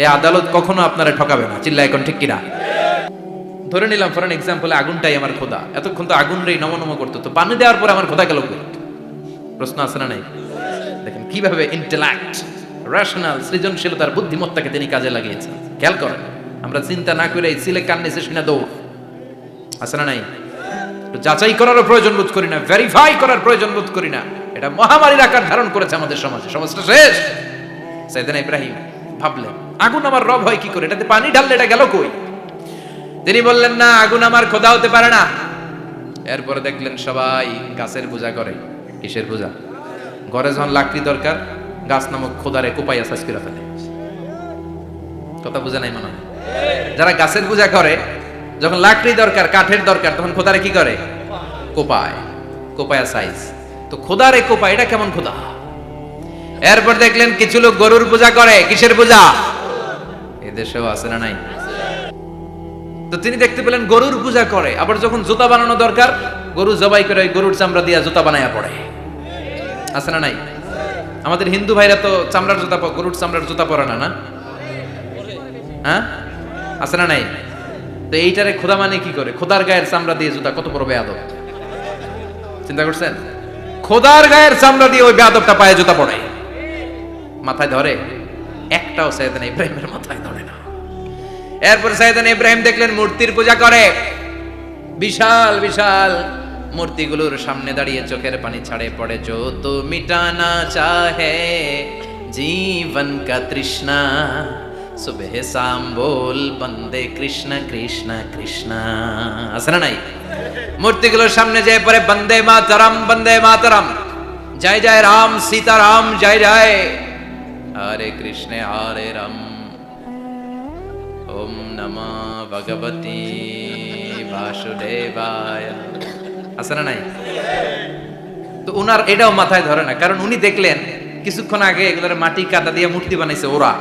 এই আদালত কখনো আপনারা ঠকাবে না। চিল্লা এখন ঠিক কিনা? ধরে নিলাম ফর এক্সাম্পল আগুনটাই আমার খোদা। এতক্ষণ তো আগুন নম নম করতো। তো পানি দেওয়ার পর আমার খোদা গেল প্রশ্ন আছে না নাই? দেখেন, কীভাবে ইন্টেলেক্ট রেশনাল সৃজনশীলতার বুদ্ধিমত্তাকে তিনি কাজে লাগিয়েছেন। খেয়াল করেন, আমরা চিন্তা না করে সিলে কান্নে শেষ না দৌড়। আছে না নাই? যাচাই করারও প্রয়োজন বোধ করি না ভেরিফাই করার প্রয়োজন বোধ করি না। এটা মহামারীর আকার ধারণ করেছে আমাদের সমাজে। সমাজটা শেষ। সাইদান ইব্রাহিম ভাবলেন আগুন আমার রব হয় কি করে? এটাতে পানি ঢাললে এটা গেল কই? তিনি বললেন, না, আগুন আমার খোদা হতে পারে না। এরপরে দেখলেন সবাই গাছের পূজা করে। কিসের পূজা? ঘরে যখন লাকড়ি দরকার, গাছ নামক খোদারে কোপাইয়া সাজ করে ফেলে। কথা বোঝা নাই মনে হয়? যারা গাছের পূজা করে, যখন লাকড়ি দরকার, কাঠের দরকার, তখন খোদারে কি করে? কোপায়। কোপায়া সাইজ। তো খোদারে কোপা এটা কেমন খোদা? এরপর দেখলেন, কিছু লোক গরুর পূজা করে। কিসের পূজা? এদেশেও আছে না নাই? তো তিনি দেখতে পেলেন গরুর পূজা করে। আবার যখন জুতা বানানো দরকার, গরু জবাই করে গরুর চামড়া দিয়া জুতা বানায়া পড়ে। আছে না নাই? আমাদের হিন্দু ভাইরা তো চামড়ার জুতা গরুর চামড়ার জুতা পরে না না? হ্যাঁ? আছে না নাই? তো এইটারে খোদা মানে কি করে? খোদার গায়ের চামড়া দিয়ে জুতা কত বড় বেয়াদব। চিন্তা করছেন? খোদার গায়ের চামড়া দিয়ে ওই বেয়াদবটা পায়ে জুতা পড়ে। মাথায় ধরে? একটাও সাইদান ইব্রাহিমের মাথায় ধরে। এরপর সাইদান ইব্রাহিম দেখলেন মূর্তির পূজা করে। বিশাল বিশাল মূর্তিগুলোর সামনে দাঁড়িয়ে চোখের পানি ছাড়ে পড়ে। যত তো মিটানা চাহে, জীবন কা তৃষ্ণা, সুবেহ শাম বল, বন্দে কৃষ্ণ কৃষ্ণ কৃষ্ণ। আছে না নাই? মূর্তিগুলোর সামনে যে পরে বন্দে মাতরম বন্দে মাতরম, জয় জয় রাম, সীতারাম, জয় জয়। হরে কৃষ্ণ, হরে রাম। ওম নমঃ ভগবতী বাসুদেবায় আছে না নাই তো উনার এটাও মাথায় ধরে না কারণ উনি দেখলেন কিছুক্ষণ আগে এগুলোর মাটি কাদা দিয়ে মূর্তি বানাইছে ওরা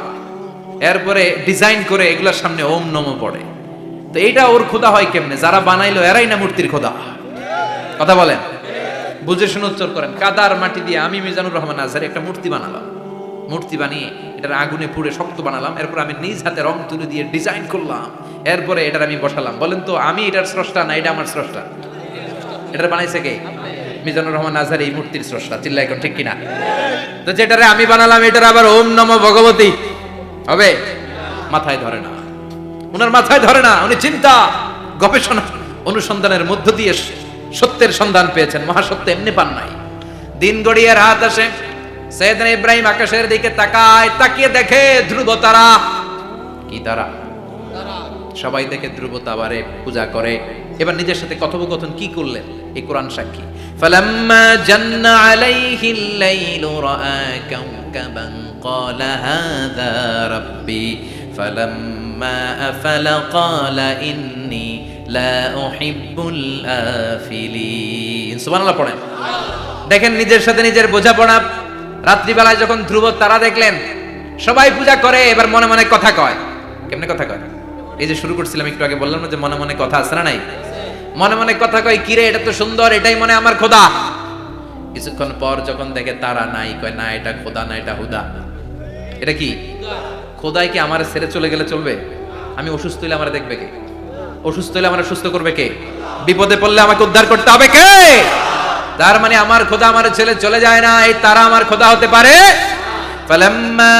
এরপরে ডিজাইন করে এগুলোর সামনে ওম নম পড়ে তো এইটা ওর খোদা হয় কেমনে যারা বানাইলো এরাই না মূর্তির খোদা কথা বলেন বুঝে শুনে উত্তর করেন কাদার মাটি দিয়ে আমি মিজানুর রহমান আজহারি একটা মূর্তি বানালাম মূর্তি বানিয়ে, এটার আগুনে পুড়ে শক্ত বানালাম, এরপর আমি নিজ হাতে রং তুলে দিয়ে ডিজাইন করলাম, এরপরে এটার আমি বসালাম। বলেন তো, আমি এটার স্রষ্টা না, এটা আমার স্রষ্টা? এটার বানাইছে কে? মিজানুর রহমান আজহারি এই মূর্তির স্রষ্টা চিল্লা এখন ঠিক কিনা? তো যেটারে আমি বানালাম, এটার আবার ওম নম ভগবতী। হবে? মাথায় ধরে না। ওনার মাথায় ধরে না, উনি চিন্তা, গবেষণা, অনুসন্ধানের মধ্য দিয়ে সত্যের সন্ধান পেয়েছেন। মহাসত্য এমনি পান নাই। দিন গড়িয়ে রাত আসে সৈয়দনা ইব্রাহিম আকাশের দিকে তাকায় তাকিয়ে দেখে ধ্রুব তারা কি তারা সবাই দেখে ধ্রুব তাবারে পূজা করে এবার নিজের সাথে কথোপকথন কি করলেন এই কোরআন সাক্ষী ফালাম্মা জান্না আলাইহিল লাইলু রাআ কাওকাবান قال هذا ربي فلما أفل قال إني لا أحب الآفلين سبحان الله পড়েন দেখেন নিজের সাথে নিজের বোঝাপড়া রাত্রিবেলায় যখন ধ্রুব তারা দেখলেন, সবাই পূজা করে, এবার মনে মনে কথা কয়। কেমনে কথা কয়? এই যে শুরু করছিলাম, একটু আগে বললাম না যে মনে মনে কথা আছে না নাই? মনে মনে কথা কয় কিরে এটা তো সুন্দর, এটাই মনে আমার খোদা। কিছুক্ষণ পর যখন দেখে তারা নাই, কয়, না, এটা খোদা, না, এটা হুদা। এটা কি? খোদাই কি আমার ছেড়ে চলে গেলে চলবে? আমি অসুস্থ হইলে আমার দেখবে কে? অসুস্থ হইলে আমার সুস্থ করবে কে? বিপদে পড়লে আমাকে উদ্ধার করতে হবে কে? তার মানে আমার খোদা আমার ছেলে চলে যায় না এই তারা আমার খোদা হতে পারে ফালাম্মা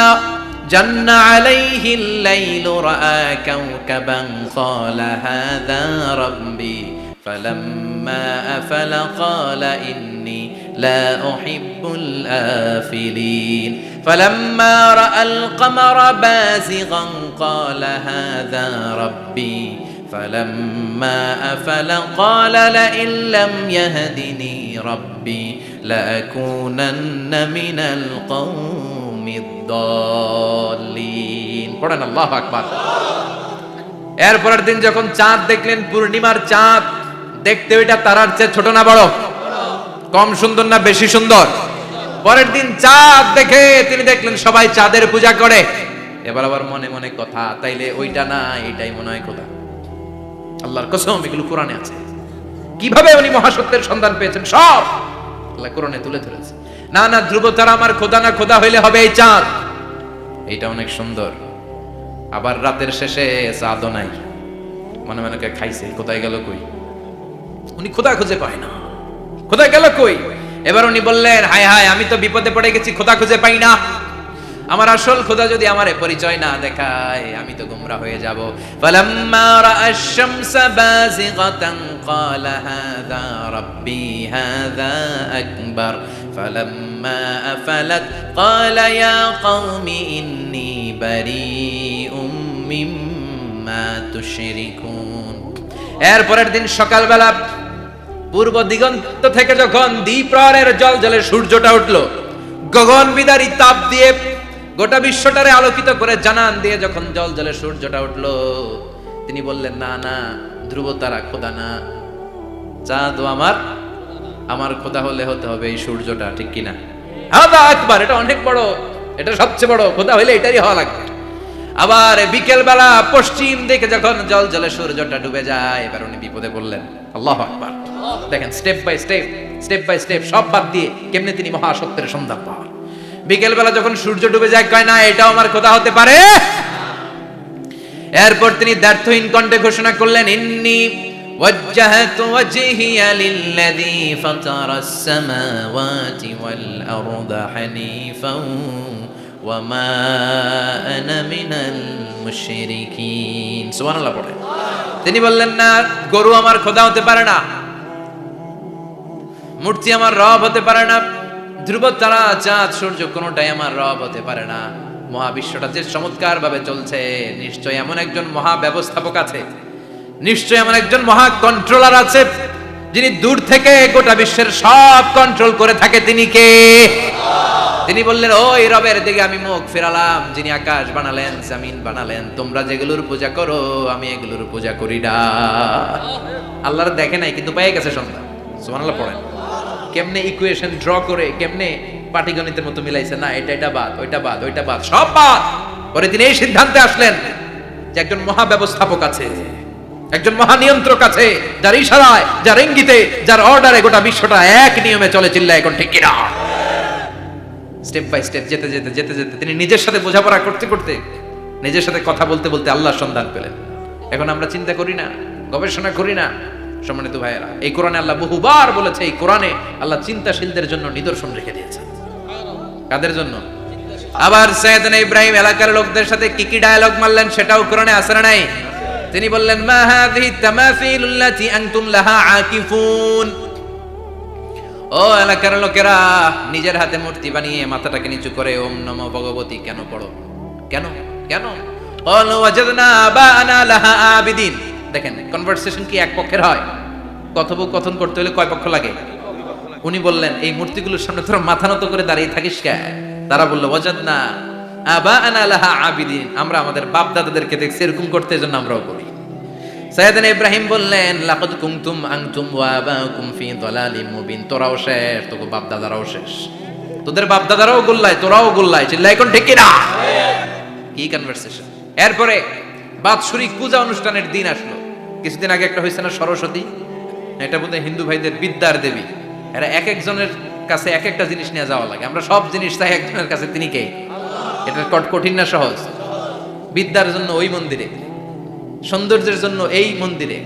جن عليه الليل رأى كوكبا قال هذا ربي فلما أفل قال إني لا أحب الآفلين فلما رأى القمر بازغا قال هذا ربي فلما أفل قال لئن لم يهدني ربي لأكونن من القوم الضالين পড়েন আল্লাহ আকবার এরপরের দিন যখন চাঁদ দেখলেন পূর্ণিমার চাঁদ দেখতে ওইটা তারার চেয়ে ছোট না বড় কম সুন্দর না বেশি সুন্দর পরের দিন চাঁদ দেখে তিনি দেখলেন সবাই চাঁদের পূজা করে এবার আবার মনে মনে কথা তাইলে ওইটা না এটাই মনে হয় কথা আল্লাহর কসম, এগুলো কোরআনে আছে। কীভাবে উনি মহাসত্যের সন্ধান পেয়েছেন? সব আল্লাহ কোরআনে তুলে ধরেছে। না না ধ্রুব তারা আমার খোদা না খোদা হইলে হবে এই চাঁদ। এটা অনেক সুন্দর। আবার রাতের শেষে চাঁদও নাই। মনে মনে খাইছে, কোথায় গেল কই? উনি খোদা খুঁজে পায় না। খোদা গেল কই? এবার উনি বললেন, হায় হায়, আমি তো বিপদে পড়ে গেছি, খোদা খুঁজে পাই না। আমার আসল খোদা যদি আমারে পরিচয় না দেখায়, আমি তো গুমরা হয়ে যাব। ফালাম্মা রাআ আশ-শামস বাযিগাতান ক্বালা হাযা রাব্বি হাযা আকবার। ফালাম্মা আফালাত ক্বালা ইয়া কওমি ইন্নী বারীউম মিম্মা তুশরিকুন। এরপরের দিন সকালবেলা পূর্ব দিগন্ত থেকে যখন দ্বীপ্রহরের জল জলে সূর্যটা উঠল, গগন বিদারী তাপ দিয়ে গোটা বিশ্বটারে আলোকিত করে জানান দিয়ে যখন জল জলে সূর্যটা উঠল, তিনি বললেন, না না ধ্রুব তারা খোদা না। চাঁদ আমার আমার খোদা হলে হতে হবে এই সূর্যটা, ঠিক কিনা হাদা এটা অনেক বড়, এটা সবচেয়ে বড়, খোদা হইলে এটাই হওয়া লাগবে। আবার বিকেল বেলা পশ্চিম দিকে যখন জল জলে সূর্যটা ডুবে যায়, এবার উনি বিপদে বললেন আল্লাহ আকবার। দেখেন step by step step by step সব বাদ দিয়ে কেমনে তিনি মহাসত্যের সন্ধান পাওয়ার। বিকেল বেলা যখন সূর্য ডুবে যায় কয় না এটাও আমার খোদা হতে পারে এরপর তিনি ব্যর্থহীন কণ্ঠে ঘোষণা করলেন ইন্নি وجهت وجهي للذي فطر السماوات والأرض حنيفا وما أنا من المشركين সুবহান আল্লাহ পড়ে তিনি বললেন না গরু আমার খোদা হতে পারে না মূর্তি আমার রব হতে পারে না ধ্রুব তারা চাঁদ, সূর্য কোনোটাই আমার রব হতে পারে না। মহাবিশ্বটা যে চমৎকার ভাবে চলছে নিশ্চয় এমন একজন মহা ব্যবস্থাপক আছে। নিশ্চয় এমন একজন মহা কন্ট্রোলার আছে, যিনি দূর থেকে গোটা বিশ্বের সব কন্ট্রোল করে থাকে। তিনি কে? তিনি বললেন, ওই রবের দিকে আমি মুখ ফেরালাম, যিনি আকাশ বানালেন, জামিন বানালেন। তোমরা যেগুলোর পূজা করো, আমি এগুলোর পূজা করি না। আল্লাহর দেখে নাই, কিন্তু পেয়ে গেছে সন্তান সুবহানাল্লাহ, পড়েন। কেমনে ইকুয়েশন ড্র করে, কেমনে পাটিগণিতের মতো মিলাইছে? না, এটা এটা বাদ, ওইটা বাদ ওইটা বাদ, সব বাদ। পরে তিনি এই সিদ্ধান্তে আসলেন যে একজন মহা ব্যবস্থাপক আছে, একজন মহা নিয়ন্ত্রক আছে, যার ইশারায়, যার ইঙ্গিতে, যার অর্ডারে গোটা বিশ্বটা এক নিয়মে চলে চিল্লা এখন ঠিক কিনা? স্টেপ বাই স্টেপ যেতে যেতে যেতে যেতে, তিনি নিজের সাথে বোঝাপড়া করতে করতে, নিজের সাথে কথা বলতে বলতে আল্লাহর সন্ধান পেলেন। এখন আমরা চিন্তা করি না, গবেষণা করি না সম্মানিত ভাইয়েরা, এই কোরআনে আল্লাহ বহুবার বলেছে, এই কোরআনে আল্লাহ চিন্তাশীলদের জন্য নিদর্শন রেখে দিয়েছে কাদের জন্য? আবার সৈয়দনা ইব্রাহিম এলাকার লোকদের সাথে কি কি ডায়ালগ মারলেন সেটাও কোরআনে আসে নাই? তিনি বললেন, মা হাযিহি তামাসিলুল্লাতি আনতুম লাহা আকিফুন। ও এলাকার লোকেরা, নিজের হাতে মূর্তি বানিয়ে মাথাটাকে নিচু করে, ওম নমো ভগবতী, কেন পড়ো? কেন? কেন? ক্বালু ওয়াজাদনা আবানা লাহা আবিদিন। দেখেন কনভারসেশন কি এক পক্ষের হয়? কথোপকথন করতে হলে কয় পক্ষ লাগে? উনি বললেন এই মূর্তিগুলোর সামনে তোরা মাথা নত করে দাঁড়িয়ে থাকিস কে? তারা বলল ওয়াজাদনা আবানা লাহা আবিদিন। আমরা আমাদের বাপ দাদাদেরকে দেখছি এরকম করতে এজন্য আমরাও করি। সাইয়েদনা ইব্রাহিম বললেন লাকাদ কুনতুম আনতুম ওয়া আবাকুম ফি দালালিম মুবিন। তোরাও শেষ তোকে বাপ দাদারাও শেষ। তোদের বাপ দাদারাও গোল্লায় তোরাও গোল্লায়। চিল্লাই কোন ঠিক না কি কনভারসেশন এরপরে বাৎসরিক পূজা অনুষ্ঠানের দিন আসলো। কিছুদিন আগে একটা হয়েছে না সরস্বতী? এটা বোধহয় হিন্দু ভাইদের বিদ্যার দেবী। এরা এক একজনের কাছে এক একটা জিনিস নিয়ে যাওয়া লাগে। আমরা সব জিনিস চাই একজনের কাছে, তিনি কে? এটা কট- কঠিন না সহজ? বিদ্যার জন্য ওই মন্দিরে, সৌন্দর্যের জন্য এই মন্দিরে,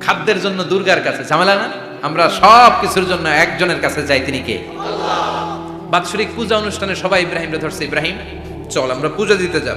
খাদ্যের জন্য দুর্গার কাছে। ঝামেলা না? আমরা সব কিছুর জন্য একজনের কাছে যাই, তিনি কে? বাৎসরিক পূজা অনুষ্ঠানে সবাই ইব্রাহিম রে ধরছে। ইব্রাহিম, চল, আমরা পূজা দিতে যাব।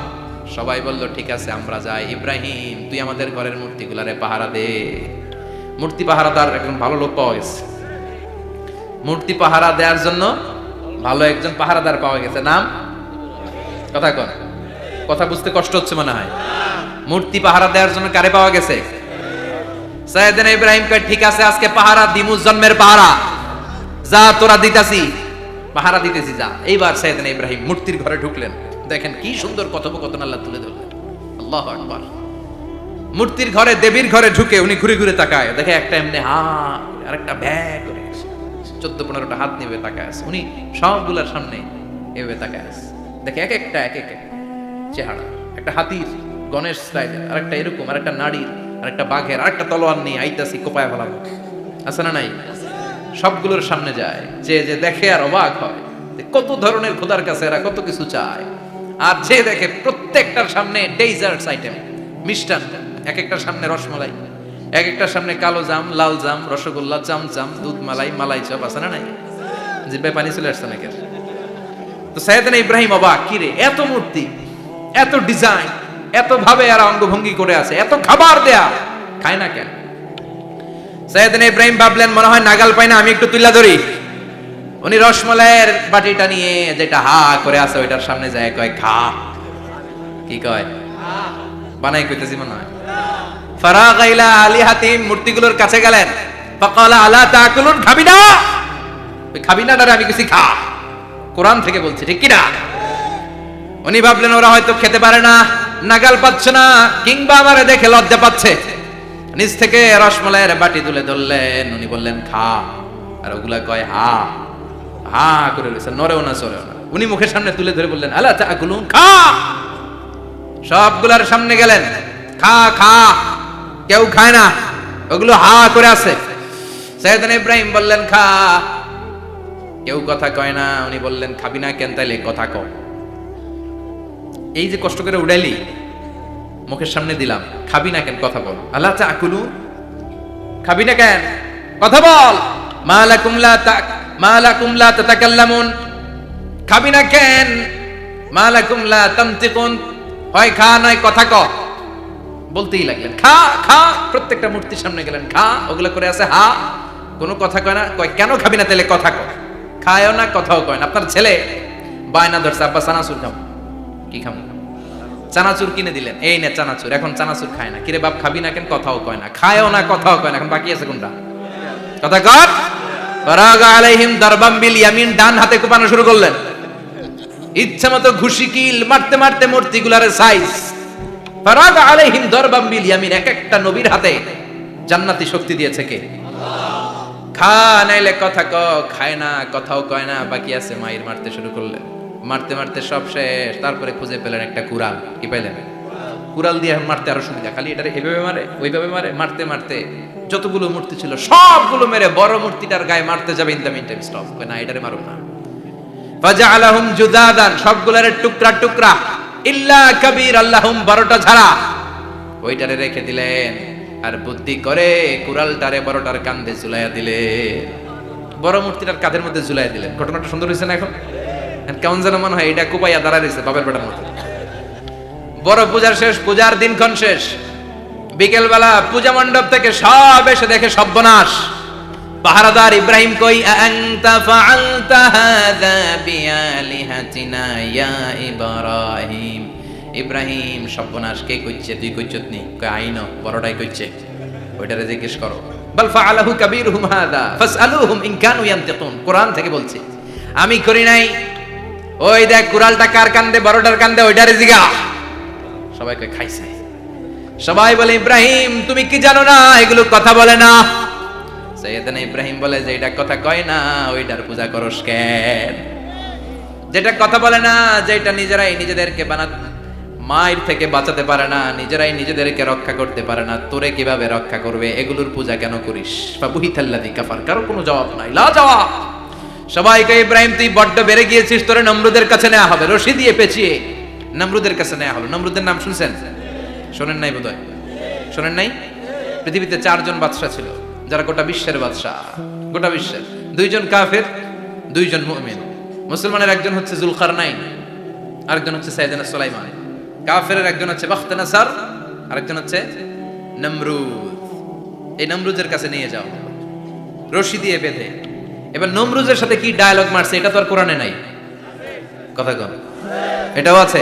সবাই বলল, ঠিক আছে, আমরা যাই। ইব্রাহিম, তুই আমাদের ঘরের মূর্তিগুলারে পাহারা দে। মূর্তি পাহারাদার একজন ভালো লোক পাওয়া গেছে। মূর্তি পাহারা দেওয়ার জন্য ভালো একজন পাহারাদার পাওয়া গেছে। নাম? কথা কন। কথা বুঝতে কষ্ট হচ্ছে মনে হয়। মূর্তি পাহারা দেওয়ার জন্য কারে পাওয়া গেছে? সাইয়েদিন ইব্রাহিম কয়, ঠিক আছে, আজকে পাহারা দিমু জন্মের পাহারা। যা, তোরা দিতাছি। পাহারা দিতেছি, যা। এইবার সাইয়েদিন ইব্রাহিম মূর্তির ঘরে ঢুকলেন। দেখেন কি সুন্দর কথোপকথন আল্লাহ তুলে ধরলেন। আল্লাহ আকবার। মূর্তির ঘরে, দেবীর ঘরে ঢুকে উনি ঘুরে ঘুরে তাকায়। দেখে একটা এমনি হা আর একটা ব্যাগ করে চোদ্দ পনেরোটা হাত নিয়ে তাকায় আছে। উনি সবগুলার সামনে এভাবে তাকায় আছে। দেখে এক একটা, এক এক চেহারা। একটা হাতির, গণেশ স্টাইলের আর একটা এরকম আর একটা নারীর আর একটা বাঘের আর একটা তলোয়ার নিয়ে আইতাছি কোপায় ফেলাবো আছে না নাই? সবগুলোর সামনে যায়। যে যে দেখে আর অবাক হয় কত ধরনের খোদার কাছে এরা কত কিছু চায়। আর যে দেখে প্রত্যেকটার সামনে ডেজার্টস আইটেম মিষ্টান এক একটার সামনে রসমালাই এক একটার সামনে কালো জাম, লাল জাম, রসগোল্লা, চামচাম, দুধ মালাই মালাই চপ, আছে না নাই? জিব্বায় পানি চলে আসছে নাকি তো সাইয়েদানা ইব্রাহিম অবাক, কি রে, এত মূর্তি, এত ডিজাইন এত ভাবে আর অঙ্গভঙ্গি করে আছে, এত খাবার দেয়া, খায় না কেন? সাইয়েদানা ইব্রাহিম ভাবলেন, মনে হয় নাগাল পাই না, আমি একটু তুলা ধরি। উনি রসমলাইয়ের বাটিটা নিয়ে যেটা হা করে আছে, ওইটার সামনে যায়, কয় খা কি কয়? বানাই কইতেছি মনে হয়। ফারাগ ইলা আলী হাতিম মূর্তিগুলোর কাছে গেলেন। ফাকালা, আলা তাকুলুন খাবি না ওই খাবি না আমি কিছু খা কোরআন থেকে বলছি, ঠিক কিনা? উনি ভাবলেন, ওরা হয়তো খেতে পারে না, নাগাল পাচ্ছে না, কিংবা আমারে দেখে লজ্জা পাচ্ছে। নিচ থেকে রসমলাইয়ের বাটি তুলে ধরলেন। উনি বললেন খা আর ওগুলা কয়, হা। হা করে রয়েছে নরেও না সরেও না। উনি মুখের সামনে তুলে ধরে বললেন, আলা তাকুলুন খা! সবগুলার সামনে গেলেন, খা খা, কেউ খায় না, ওগুলো হা করে আছে। সৈয়দান ইব্রাহিম বললেন, খা। কেউ কথা কয় না, উনি বললেন, খাবি না কেন তাইলে কথা কও। এই যে কষ্ট করে উড়াইলি, মুখের সামনে দিলাম, খাবি না কেন, কথা বল। আল্লাহ চা আকুলু খাবি না কেন, কথা বল। মালাকুম লা তাক মালাকুম লা তাতাকাল্লামুন। খাবি না কেন? মালাকুম লা তামতিকুন হয় খা, নয় কথা ক। বলতেই লাগলেন, খা খা। প্রত্যেকটা মূর্তির সামনে গেলেন, খা। ওগুলো করে আছে, হা। কোনো কথা কয় না, কয়, কেন খাবি না তাহলে কথা কয় খায়ও না, কথাও কয় না। আপনার ছেলে বায়না ধরছে, আব্বা চানাচুর খাব। কি খাব? চানাচুর কিনে দিলেন। এই নে চানাচুর, এখন চানাচুর খায় না। কিরে বাপ, খাবি না কেন? কথাও কয় না। খায়ও না, কথাও কয় না। এখন বাকি আছে কোনটা? কথা কর। ফরাগ আলাইহিম বিল ইয়ামিন, ডান হাতে কোপানো শুরু করলেন। ঘুষি, কিল, মারতে মারতে সাইজ আলাইহিম বিল ইয়ামিন, এক একটা নবীর হাতে জান্নাতি শক্তি দিয়েছে কে? খা, নাইলে কথা ক, খায় না, কথাও কয় না, বাকি আছে মায়ের মারতে শুরু করলেন। মারতে মারতে সব শেষ, তারপরে খুঁজে পেলেন একটা কুড়াল। কি পাইলেন? কুড়াল দিয়ে মারতে আরও সুবিধা। খালি এটা এভাবে মারে, ওইভাবে মারে, মারতে মারতে যতগুলো মূর্তি ছিল, সবগুলো মেরে বড় মূর্তিটার গায়ে মারতে যাবে in the meantime stop না, এটারে মারো না। ফাজআলাহুম জুদাদান, সবগুলার টুকরা টুকরা। ইল্লা কবির, আল্লাহুম বারোটা ছাড়া ওইটারে রেখে দিলেন। আর বুদ্ধি করে কুড়ালটারে বড়টার কান্দে ঝুলাইয়া দিলে বড় মূর্তিটার কাঁধের মধ্যে ঝুলাইয়া দিলেন। ঘটনাটা সুন্দর হয়েছে না এখন? কেমন যেন মনে হয়, এটা কুপাইয়া দাঁড়া রয়েছে বাপের বেটার মতো বড় পূজার শেষ, পূজার দিনক্ষণ শেষ। বিকেলবেলা পূজা মণ্ডপ থেকে সব এসে দেখে সর্বনাশ পাহারাদার ইব্রাহিম কই আনতা ফাআলতা হাযা বিআলিহাতিনা ইয়া ইব্রাহিম? ইব্রাহিম সর্বনাশ কে কইছে? তুই কইছত নি? কই আইন বড়টাই কইছে। ওইটারে জিজ্ঞেস করো। বাল ফাআলাহু কাবীরুহুম হাদা ফাসআলুহুম ইন কানু ইয়ান্তিকুন। কোরআন থেকে বলছি, আমি করি নাই। ওই দেখ কুরালটা কার কান্দে, বড়টার কান্দে, ওইটারে জিগা। সবাই কই খাইছে। সবাই বলে, ইব্রাহিম, তুমি কি জানো না? এগুলো কথা বলে না। ইব্রাহিম বলে, যে এটা কথা কয় না, ওইটার পূজা করস কেন? যেটা কথা বলে না, যেটা নিজেরাই নিজেদেরকে বানা মায়ের থেকে বাঁচাতে পারে না, নিজেরাই নিজেদেরকে রক্ষা করতে পারে না, তোরে কীভাবে রক্ষা করবে? এগুলোর পূজা কেন করিস? বা বুহিতাল্লাদি কাফার। কারও কোনো জবাব নাই লা জবাব সবাইকে, ইব্রাহিম, তুই বড্ড বেড়ে গিয়েছিস, তোরে নমরুদের কাছে নেওয়া হবে, রশি দিয়ে পেঁচিয়ে। নমরুদের কাছে নেওয়া হলো। নমরুদের নাম শুনছেন? শোনেন নাই বোধহয়। শোনেন নাই? পৃথিবীতে চারজন বাদশা ছিল, যারা গোটা বিশ্বের বাদশা গোটা বিশ্বের। দুইজন কাফের, দুইজন মুমিন। মুসলমানের একজন হচ্ছে জুলকার নাইন আরেকজন হচ্ছে সাইদানা সুলাইমান। কাফের একজন হচ্ছে বাখতানাসার, আরেকজন হচ্ছে নমরুদ। এই নমরুদের কাছে নিয়ে যাও। রশি দিয়ে বেঁধে। এবার নমরুজের সাথে কি ডায়লগ মারছে, এটা তো আর কোরআনে নাই। কথা কন এটাও আছে?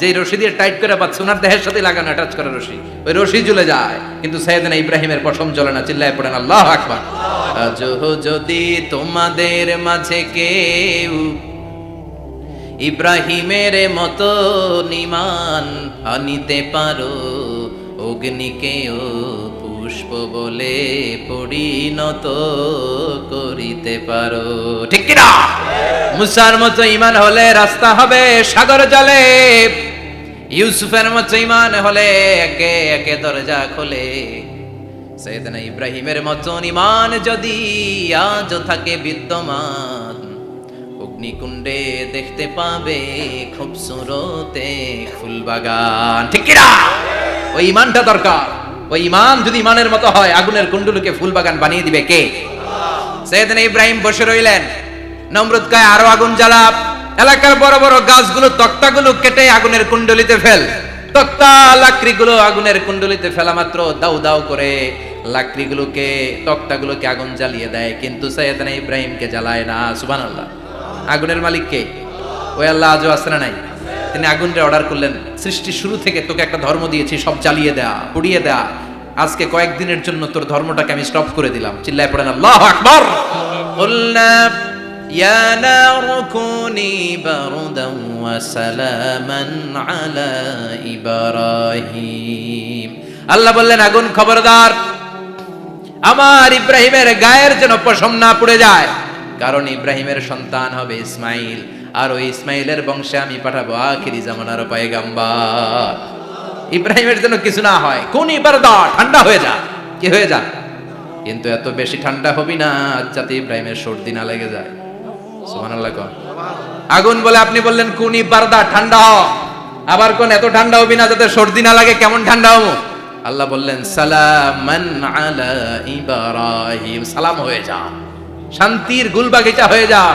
যে রশি দিয়ে টাইট করে পাচ্ছে ওনার দেহের সাথে লাগানো অ্যাটাচ করা রশি, ওই রশি জুলে যায়। কিন্তু সৈয়দনা ইব্রাহিমের পশম চলে না, চিল্লায় পড়েন, আল্লাহ আকবার। আজহ যদি তোমাদের মাঝে কেউ ইব্রাহিমের মতো নিমান আনিতে পারো, অগ্নিকেও পুষ্প বলে পরিণত করিতে পারো। ঠিক কিনা? মুসার মতো ইমান হলে রাস্তা হবে সাগর জলে। ইউসুফের মতো ইমান হলে একে একে দরজা খোলে। সৈয়দনা ইব্রাহিমের মতন ইমান যদি আজও থাকে বিদ্যমান, অগ্নিকুণ্ডে দেখতে পাবে খুব সুরতে ফুলবাগান। ঠিক কিনা? ওই ইমানটা দরকার। ওই ইমান যদি ইমানের মতো হয়, আগুনের কুণ্ডুলুকে ফুল বাগান বানিয়ে দিবে কে? সৈয়দনা ইব্রাহিম বসে রইলেন। নমরুদ কায়, আরও আগুন জ্বালা এলাকার বড় বড় গাছগুলো তক্তাগুলো কেটে আগুনের কুণ্ডলিতে ফেল। তক্তা লাকড়িগুলো আগুনের কুণ্ডলিতে ফেলা মাত্র দাউ দাউ করে। লাকড়িগুলোকে, তক্তাগুলোকে আগুন জ্বালিয়ে দেয়, কিন্তু সৈয়দনা ইব্রাহিমকে জ্বালায় না। সুবহানাল্লাহ। আগুনের মালিক কে? ওই আল্লাহ আজও আসরা নাই? তিনি আগুনরে অর্ডার করলেন সৃষ্টি শুরু থেকে তোকে একটা ধর্ম দিয়েছি সব জ্বালিয়ে দেয়া পুড়িয়ে দেয়া আজকে কয়েকদিনের জন্য তোর ধর্মটাকে আমি স্টপ করে দিলাম চিল্লায় পড়েন আল্লাহ আকবার قلنا يا نار كوني بردا وسلاما على إبراهيم আল্লাহ বললেন আগুন খবরদার আমার ইব্রাহিমের গায়ের যেন পশম না পুড়ে যায় কারণ ইব্রাহিমের সন্তান হবে ইসমাইল আর ওই ইসমাইলের বংশে আমি পাঠাবো। আখিরি জামানার পায়গাম্বার। ইব্রাহিমের জন্য কিছু না হয়। কোন ইবারদা ঠান্ডা হয়ে যা। কি হয়ে যা? কিন্তু এত বেশি ঠান্ডা হবি না, যাতে ইব্রাহিমের সর্দি না লেগে যায়। আগুন বলে আপনি বললেন, কোন ইবারদা? ঠান্ডা হ। আবার কোন এত ঠান্ডা হবি না, যাতে সর্দি না লাগে, কেমন ঠান্ডা হব? আল্লাহ বললেন, সালামান আলা ইব্রাহিম। সালাম হয়ে যা। শান্তির গুলবাগিচা হয়ে যা।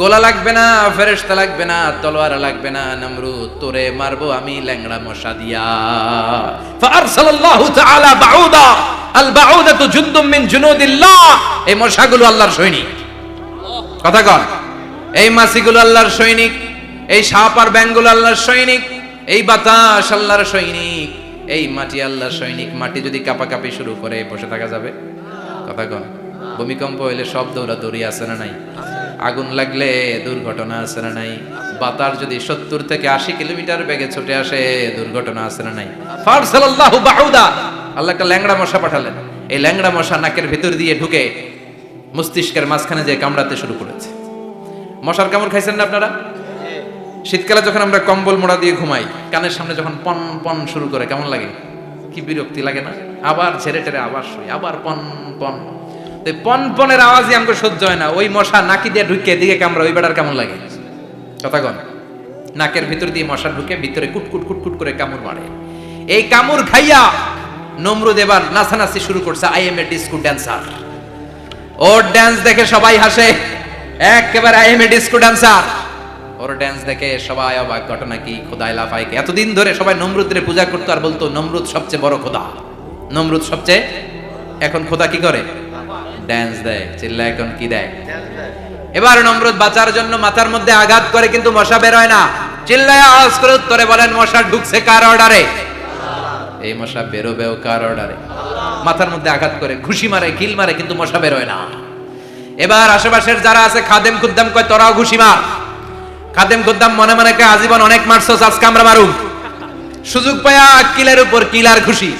গোলা লাগবে না, ফেরেশতা লাগবে না, তলোয়ার লাগবে না, নমরুদ তোরে মারবো আমি ল্যাংড়া মশা দিয়া। ফারসালাল্লাহু তাআলা বাউদা মিন জুনুদিল্লাহ। এই মশাগুলো আল্লাহর সৈনিক। কথা কন। এই মাছিগুলো আল্লাহর সৈনিক, এই সাপ আর ব্যাঙগুলো আল্লাহর সৈনিক, এই বাতাস আল্লাহর সৈনিক, এই মাটি আল্লাহর সৈনিক। মাটি যদি কাপাকাপি শুরু করে, বসে থাকা যাবে? কথা কন। ভূমিকম্প হইলে সব দৌড়াদৌড়ি আছে না নাই? আগুন লাগলে দুর্ঘটনা আছে না নাই? বাতাস যদি সত্তর থেকে আশি কিলোমিটার বেগে ছুটে আসে, দুর্ঘটনা আছে না নাই? বাউদা। আল্লাহ একটা ল্যাংড়া মশা পাঠালেন। এই ল্যাংড়া মশা নাকের ভেতর দিয়ে ঢুকে মস্তিষ্কের মাঝখানে যে কামড়াতে শুরু করেছে। মশার কামড় খাইছেন না আপনারা? শীতকালে যখন আমরা কম্বল মোড়া দিয়ে ঘুমাই, কানের সামনে যখন পন পন শুরু করে, কেমন লাগে? কি বিরক্তি লাগে না? আবার ছেড়ে টেরে আবার শুই, আবার পন পন। তো এই পন পনেরো আওয়াজই আমাকে সহ্য হয় না। ওই মশা নাকি দিয়ে ঢুকে দিকে কামড়া ওই বেটার কেমন লাগে? কথা কন। নাকের ভিতর দিয়ে মশা ঢুকে ভিতরে কুটকুট কুটকুট করে কামড় মারে। এই কামড় খাইয়া নমরুদ এবার নাচানাচি শুরু করছে I am a disco dancer. Or dance দেখে সবাই হাসে। একেবারে I am a disco dancer. Or dance দেখে সবাই অবাক। ঘটনা কি? খোদাই লাফাই কি? এতদিন ধরে সবাই নমরুদের পূজা করতো আর বলতো, নমরুদ সবচেয়ে বড় খোদা। নমরুদ সবচেয়ে এখন খোদা কি করে? ড্যান্স দেয় চিল্লা এখন কি দেয়? এবার নমরুদ বাঁচার জন্য মাথার মধ্যে আঘাত করে কিন্তু মশা বের হয় না। চিল্লায় আওয়াজ করে উত্তরে বলেন মশা ঢুকছে কার অর্ডারে এই মশা বেরোবেও কার অর্ডারে মাথার মধ্যে আঘাত করে ঘুষি মারে কিল মারে কিন্তু মশা বেরোয় না। এবার আশেপাশের যারা আছে খাদেম খুদ্দাম কয় তোরাও ঘুষি মার। খাদেম খুদ্দাম মনে মনে কয় আজীবন অনেক মারছস আজকে আমরা মারুম। সুযোগ পায়া কিলের উপর কিল আর খুশি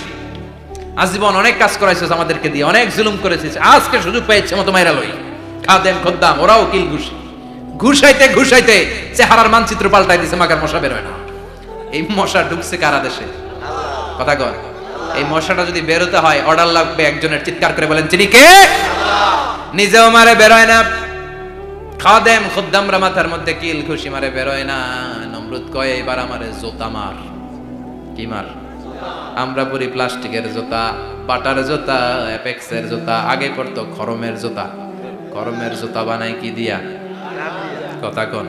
আজীবন অনেক কাজ করাইছিস আমাদেরকে দিয়ে, অনেক জুলুম করেছিস। আজকে সুযোগ পেয়েছে মতো মাইরা লই। খাদেম খদ্দাম, ওরাও কিল ঘুষি। ঘুষাইতে ঘুষাইতে চেহারার মানচিত্র পাল্টাই দিছে মাকার মশা বেরোয় না। এই মশা ঢুকছে কারা দেশে? কথা কর এই মশাটা যদি বেরোতে হয় অর্ডার লাগবে একজনের, চিৎকার করে বলেন, চিনি কে? নিজেও মারে বেরোয় না। খাদেম খুদ্দামরা মাথার মধ্যে কিল খুশি মারে বেরোয় না। নমরুদ কয় এবার আমারে জোতা মার। কি মার? আমরা পরি প্লাস্টিকের জুতা, বাটার জুতা, অ্যাপেক্সের জুতা, আগে পড়তো খরমের জুতা। খরমের জুতা বানাই কি দিয়া? কথা কন।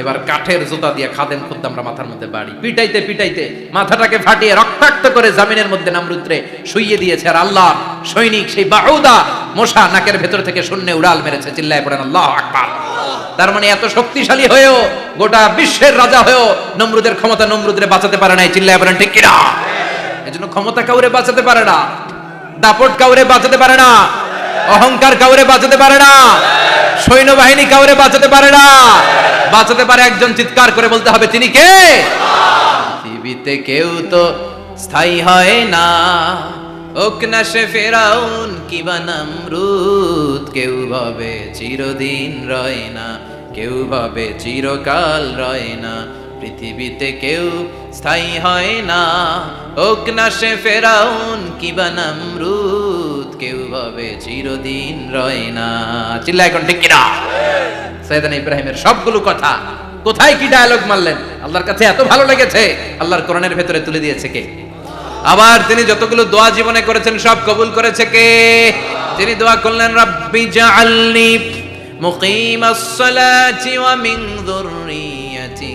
এবার কাঠের জুতা দিয়ে খাদেম খুদ্দামরা মাথার মধ্যে বাড়ি। পিটাইতে পিটাইতে মাথাটাকে ফাটিয়ে রক্তাক্ত করে জামিনের মধ্যে নামরুদ্রে শুইয়ে দিয়েছে আর আল্লাহ, সৈনিক সেই বাহুদা মশা নাকের ভেতর থেকে শূন্য উড়াল মেরেছে, চিল্লায় পড়েন আল্লাহ আকবার। তার মানে এত শক্তিশালী হয়েও গোটা বিশ্বের রাজা হয়েও নমরুদের ক্ষমতা নমরুদরে বাঁচাতে পারে নাই, চিল্লায় পড়েন ঠিক কিনা? এজন্য ক্ষমতা কাউরে বাঁচাতে পারে না। দাপট কাউরে বাঁচাতে পারে না। অহংকার কাউরে বাঁচাতে পারে না। সৈন্যবাহিনী কাউরে বাঁচাতে পারে না। বাঁচাতে পারে একজন চিৎকার করে বলতে হবে, তিনি কে? পৃথিবীতে কেউ তো স্থায়ী হয় না। ওক না সে ফেরাউন কিবা নামরুদ, কেউ ভাবে চিরদিন রয় না। কেউ ভাবে চিরকাল রয় না। পৃথিবীতে কেউ স্থায়ী হয় না। সে ফেরাউন কিবা নামরুদ, কেউ ভাবে চিরদিন রয় না। চিল্লা এখন ঠিক কিনা? সৈয়দান ইব্রাহিমের সবগুলো কথা কোথায় কি ডায়লগ মারলেন? আল্লাহর কাছে এত ভালো লেগেছে। আল্লাহর কোরআনের ভেতরে তুলে দিয়েছে কে? আবার তিনি যতগুলো দোয়া জীবনে করেছেন, সব কবুল করেছে কে? তিনি দোয়া করলেন, রাব্বি জাআলনি মুকিমাস সালাতি ওয়া মিন যুররিয়াতি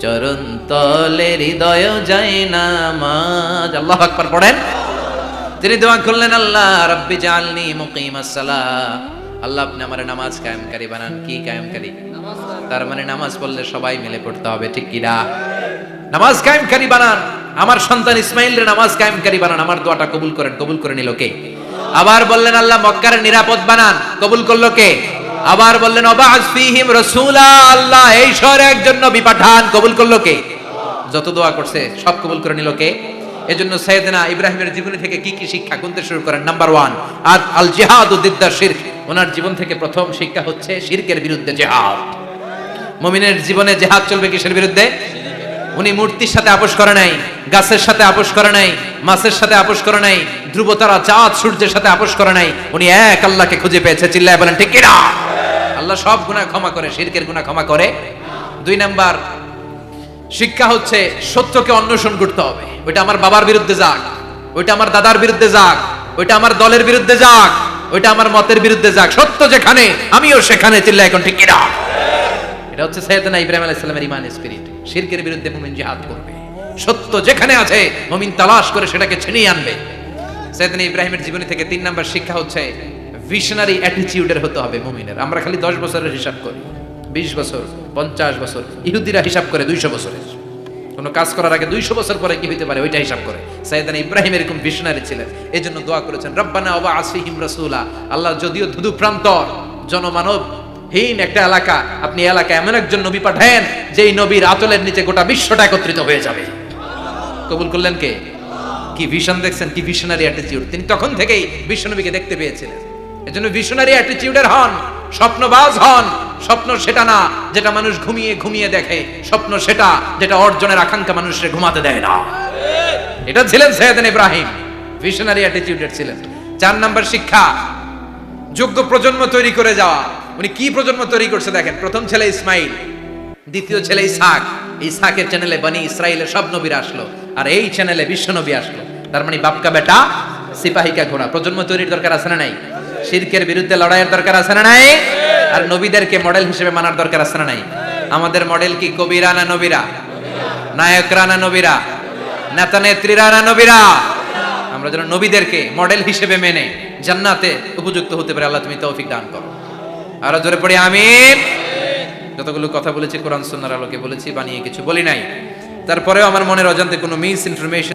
চরণ তলে হৃদয় যায় নামাজ। আল্লাহ আকবার পড়েন। তিনি দোয়া করলেন, আল্লাহ, রব্বি জালনি মুকিমাস সালাহ। আল্লাহ, আপনি আমার নামাজ কায়েমকারী বানান। কি কায়েমকারী? তার মানে নামাজ পড়লে সবাই মিলে পড়তে হবে, ঠিক কি না? নামাজ কায়েমকারী বানান। আমার সন্তান ইসমাইল রে নামাজ কায়েমকারী বানান। আমার দোয়াটা কবুল করেন। কবুল করে নিল কে? আবার বললেন, আল্লাহ, মক্কার নিরাপদ বানান। কবুল করল কে? আবার বললেন আল্লাহ এই শহরে একজন নবী পাঠান। কবুল করল কে? যত দোয়া করছে, সব কবুল করে নিল কে? এজন্য সৈয়দনা ইব্রাহিমের জীবনী থেকে কি কি শিক্ষা গুনতে শুরু করেন? নাম্বার ওয়ান আর আল জিহাদ উদ্দিদ্দার শিরক। ওনার জীবন থেকে প্রথম শিক্ষা হচ্ছে শিরকের বিরুদ্ধে জেহাদ। মুমিনের জীবনে জেহাদ চলবে কিসের বিরুদ্ধে? উনি মূর্তির সাথে আপোষ করে নাই, গাছের সাথে আপোষ করে নাই, মাছের সাথে আপোষ করে নাই, ধ্রুবতারা চাঁদ সূর্যের সাথে আপোষ করে নাই। উনি এক আল্লাহকে খুঁজে পেয়েছে, চিল্লায় বলেন, ঠিক কিনা আল্লাহ সব গুনাহ ক্ষমা করে, শিরকের গুনাহ ক্ষমা করে। দুই নাম্বার, শিক্ষা হচ্ছে সত্যকে অন্বেষণ করতে হবে। ওইটা আমার বাবার বিরুদ্ধে যাক, ওইটা আমার দাদার বিরুদ্ধে যাক, ওইটা আমার দলের বিরুদ্ধে যাক, ওইটা আমার মতের বিরুদ্ধে যাক। সত্য যেখানে, আমিও সেখানে, চিল্লা, এখন ঠিক কিনা? এটা হচ্ছে সৈয়দনা ইব্রাহিম আলাইহিস সালামের ইমান স্পিরিট শিরকের বিরুদ্ধে মুমিন জিহাদ করবে। সত্য যেখানে আছে, মুমিন তালাশ করে সেটাকে ছিনিয়ে আনবে। সৈয়দনা ইব্রাহিমের জীবনী থেকে তিন নাম্বার শিক্ষা হচ্ছে ভিশনারি অ্যাটিটিউডের হতে হবে মুমিনের। আমরা খালি দশ বছরের হিসাব করি, বিশ বছর, পঞ্চাশ বছর, ইহুদিরা হিসাব করে দুইশো বছরের। কোনো কাজ করার আগে দুইশো বছর পরে কি হইতে পারে? ওইটা হিসাব করে। সাইদানা ইব্রাহিম এরকম ভিশনারি ছিলেন। এই জন্য দোয়া করেছেন, রব্বানা ওবা আসিহিম রাসূলা। আল্লাহ যদিও ধুধু প্রান্তর জনমানব হীন একটা এলাকা, আপনি এই এলাকায় এমন একজন নবী পাঠায়েন, যেই নবীর আতলের নিচে গোটা বিশ্বটা একত্রিত হয়ে যাবে। কবুল করলেন কে? কি ভিশন দেখছেন? কি ভিশনারি অ্যাটিটিউড তিনি তখন থেকেই বিশ্বনবীকে দেখতে পেয়েছিলেন। এজন্য ভিশনারি অ্যাটিটিউডের হন, স্বপ্নবাজ হন। স্বপ্ন সেটা না যেটা মানুষ ঘুমিয়ে ঘুমিয়ে দেখে। স্বপ্ন সেটা যেটা অর্জনের আকাঙ্ক্ষা মানুষের ঘুমাতে দেয় না। এটা ছিলেন সৈয়দান ইব্রাহিম। ভিশনারি অ্যাটিটিউডের ছিলেন। চার নাম্বার শিক্ষা, যোগ্য প্রজন্ম তৈরি করে যাওয়া। উনি কি প্রজন্ম তৈরি করছে দেখেন। প্রথম ছেলে ইসমাইল, দ্বিতীয় ছেলে ইসাক ইসাকের চ্যানেলে বানি ইসরায়েলের সব নবীরা আসলো। আর এই চ্যানেলে বিশ্ব নবী আসলো। তার মানে বাপকা বেটা, সিপাহিকা ঘোড়া। প্রজন্ম তৈরির দরকার আছে না নাই? শিরকের বিরুদ্ধে লড়াইয়ের দরকার আছে না নাই? আর নবীদেরকে মডেল হিসেবে মানার দরকার আছে না নাই? আমাদের মডেল কি? কবিরা না নবীরা? নায়করা না নবীরা? নেতা নেত্রীরা না নবীরা? আমরা যেন নবীদেরকে মডেল হিসেবে মেনে জান্নাতে উপযুক্ত হতে পারে। আল্লাহ তুমি তৌফিক দান করো। আরও জোরে পড়ি, আমিন। যতগুলো কথা বলেছি, কোরআন, সুন্নাহর আলোকে বলেছি, বানিয়ে কিছু বলি নাই। তারপরেও আমার মনের অজান্তে কোনো মিস ইনফরমেশন